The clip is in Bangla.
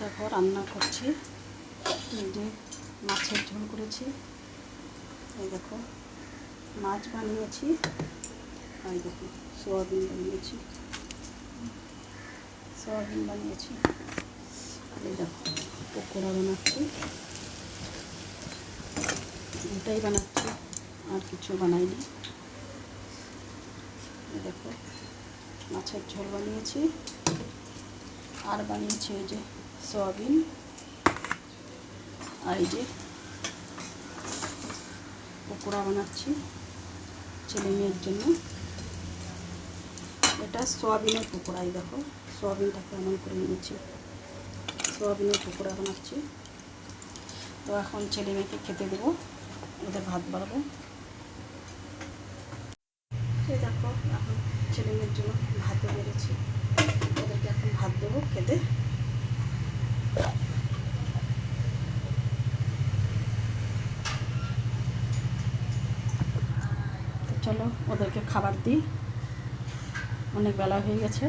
দেখো রান্না করছি। এই যে মাছের ঝোল করেছি। এই দেখো, মাছ বানিয়েছি। এই দেখো, সোয়াবিন বানিয়েছি। সোয়াবিন বানিয়েছি। এই দেখো, পকোড়া বানাচ্ছি। এটাই বানাচ্ছি, আর কিছু বানাইনি। দেখো, মাছের ঝোল বানিয়েছি। আর বানিয়েছি এই যে সয়াবিন আর এই যে পকোড়া বানাচ্ছি ছেলে মেয়ের জন্য। এটা সয়াবিনের পকোড়াই দেখো, সয়াবিনটাকে এমন করে নিয়েছি। সয়াবিনের পকোড়া বানাচ্ছি। তো এখন ছেলে মেয়েকে খেতে দেবো, ওদের ভাত বাড়াবো। এই দেখো, এখন ছেলে মেয়ের জন্য ভাতও বেড়েছি ওদেরকে এখন ভাত দেবো খেতে তো চলো ওদেরকে খাবার দিই। অনেক বেলা হয়ে গেছে।